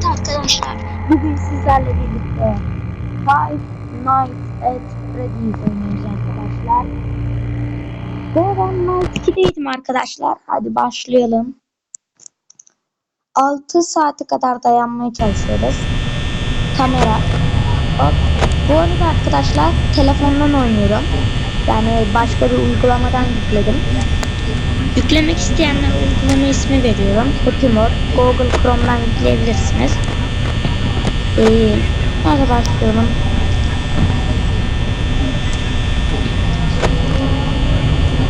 Evet arkadaşlar, bugün sizlerle birlikte Five Nights at Freddy's oynuyoruz arkadaşlar. Ve ben Night 2'deydim arkadaşlar. Hadi başlayalım. 6 saate kadar dayanmaya çalışıyoruz. Kamera. Hop. Bu arada arkadaşlar telefondan oynuyorum. Yani başka bir uygulamadan yükledim. Yüklemek isteyenler uygulama ismi veriyorum. Mode. Google Chrome'dan yükleyebilirsiniz. Ee, hadi başlayalım.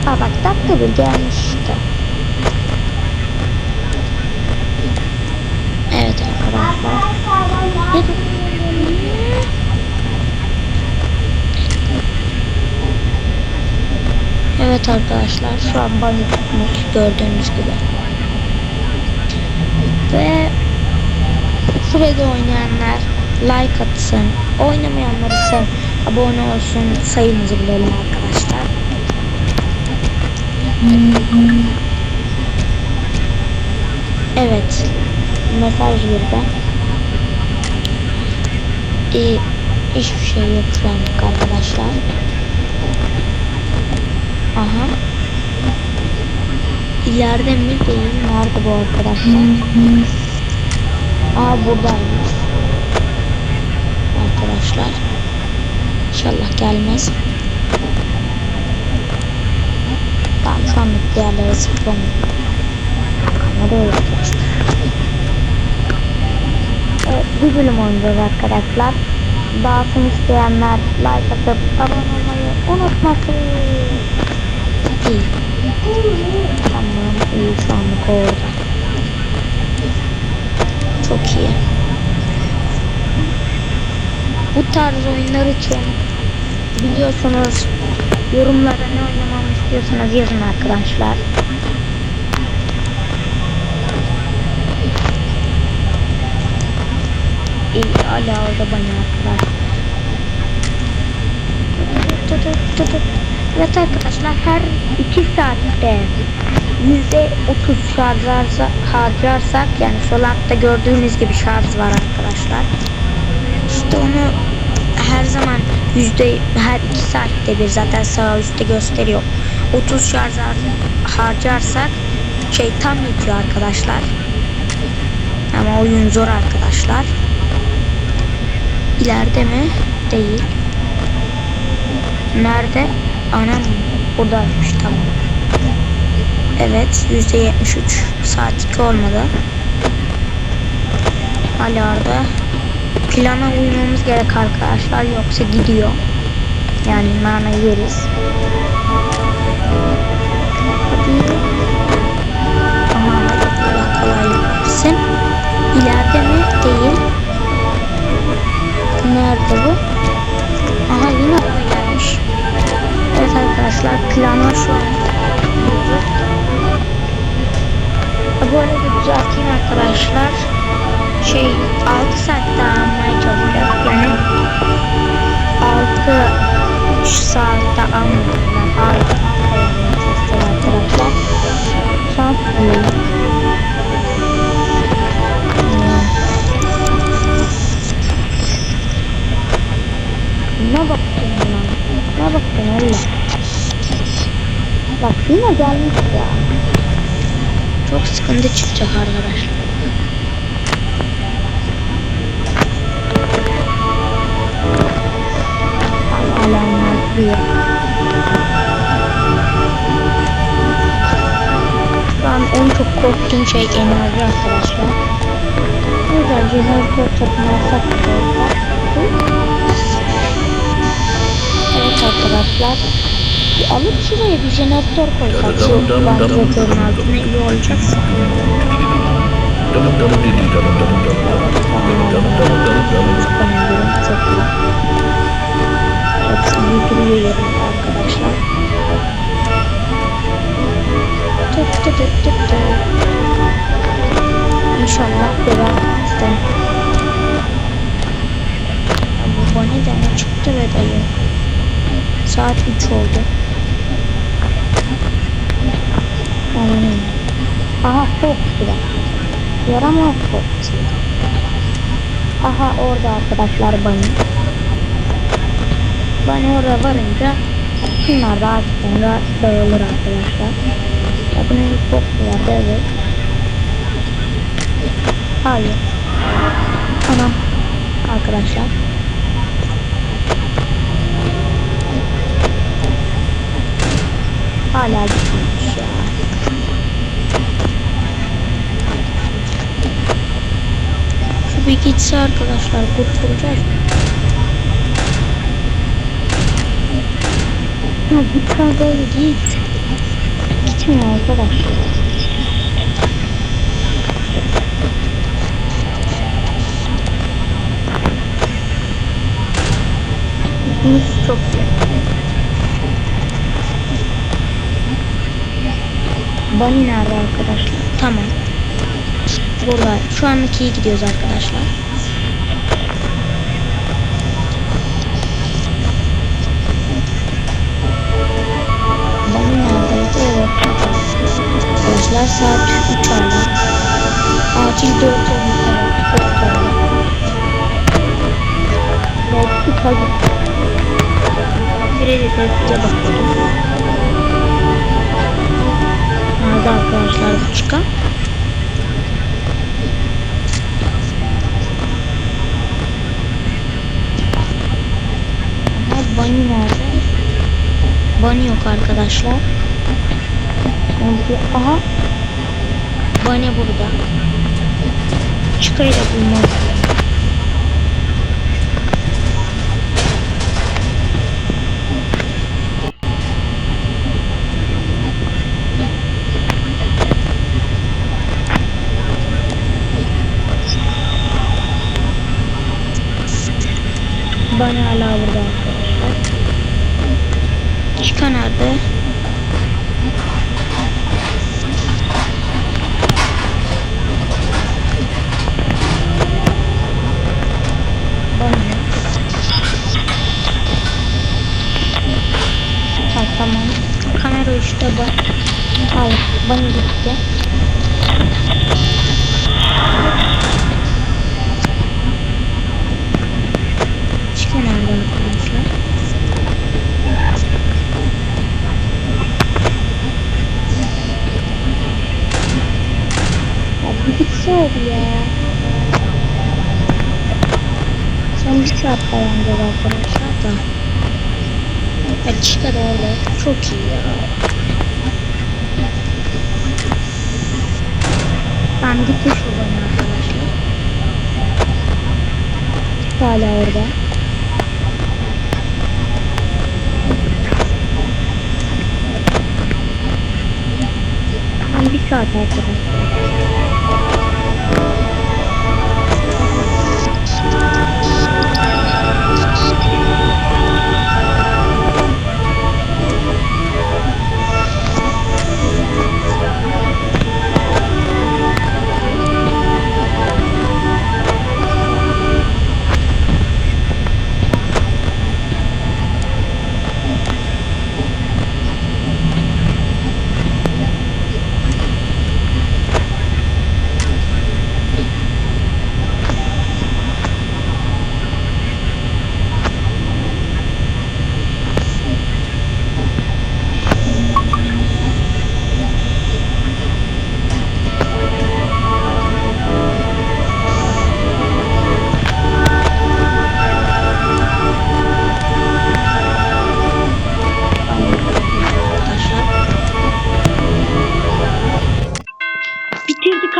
Aa bak dakika bir gelmiş işte. Evet arkadaşlar. Evet arkadaşlar şu an banyo tutmuş gördüğünüz gibi. Ve Freddy oynayanlar like atsın. Oynamayanlar ise abone olsun. Sayınızı bilelim arkadaşlar. Evet. Mesaj girdi. Ee, hiçbir şey yok şu anlık arkadaşlar. Aha. İleride mi değil? Nerede bu arkadaşlar? Aa buradaymış. Arkadaşlar. İnşallah gelmez. Tamam şu anlık diğerlere da öyle arkadaşlar. Evet, bir bölüm oynayacağız arkadaşlar. Dağıtım isteyenler like atıp abone olmayı unutmasın. İyi. Tamam iyi şu anlık orada. Çok iyi. Bu tarz oyunlar için biliyorsunuz yorumlara ne oynamamı istiyorsanız yazın arkadaşlar. İyi hala orada bana arkadaşlar. Evet arkadaşlar her 2 saatte %30 şarj harcarsak yani sol gördüğünüz gibi şarj var arkadaşlar. İşte onu her zaman yüzde her 2 saatte bir zaten sağ üstte gösteriyor. 30 şarj harcarsak şey tam yetiyor arkadaşlar. Ama oyun zor arkadaşlar. İleride mi? Değil. Nerede? Anam buradaymış tamam. Evet yüzde yetmiş üç saat iki olmadı. Hala orada. Plana uymamız gerek arkadaşlar yoksa gidiyor. Yani nana yeriz. Aha Allah kolaylık versin. İleride mi? Ne baktın öyle? Bak yine gelmiş ya. Çok sıkıntı çıkacak arkadaşlar. Alanlar. Şu an en çok korktuğum şey enerji arkadaşlar. O yüzden jeneratör takmaya Evet arkadaşlar. Bir alıp şuraya bir jeneratör koysak şu vantilatörün altına iyi olacak. Hepsini yerinde arkadaşlar. Tık tık tık tık tık. İnşallah demezse. Bu boneden çıktı ve dayı. Saat 3 oldu. Aman Aha çok güzel. Yaramaz çok. Aha orada arkadaşlar Bunny. Bunny oraya varınca da artık sonra dağılır arkadaşlar. Ya bunun bir boxu vardı evet. Hayır. Tamam. Arkadaşlar. Hala gitmemiş ya. Şu bir gitse arkadaşlar kurtulacağız. Ya bu tarafa git. Gitmiyor arkadaşlar. Gitmiş çok iyi. Bunny nerede arkadaşlar? Tamam. Burada. Şu anlık iyi gidiyoruz arkadaşlar. Bunny neredeydi? Evet. Arkadaşlar saat 3 hala. Acil 4 olmuş. Evet 4 olmuş. Belki tabii. Kredi tepkiye bakıyoruz. Nerede arkadaşlar bu çıkan? Bunny nerede? Bunny yok arkadaşlar. Aha Bunny burada. Çıkayla bulmam. Bunny hala burada arkadaşlar. Chica nerede? Ha tamam. İşte bu. Hayır, Bunny gitti. Chica nerede arkadaşlar? Gitseydi ya. Son bir saat dayanacak arkadaşlar da. Ya Chica da orada. Çok iyi ya. Ben gitti şuradan arkadaşlar. Hala bir saat arkadaşlar.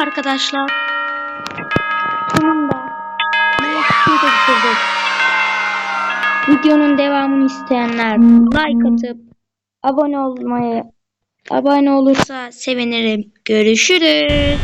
Arkadaşlar. Sonunda. Neyse de bitirdik. Videonun devamını isteyenler like atıp abone olmayı abone olursa sevinirim. Görüşürüz.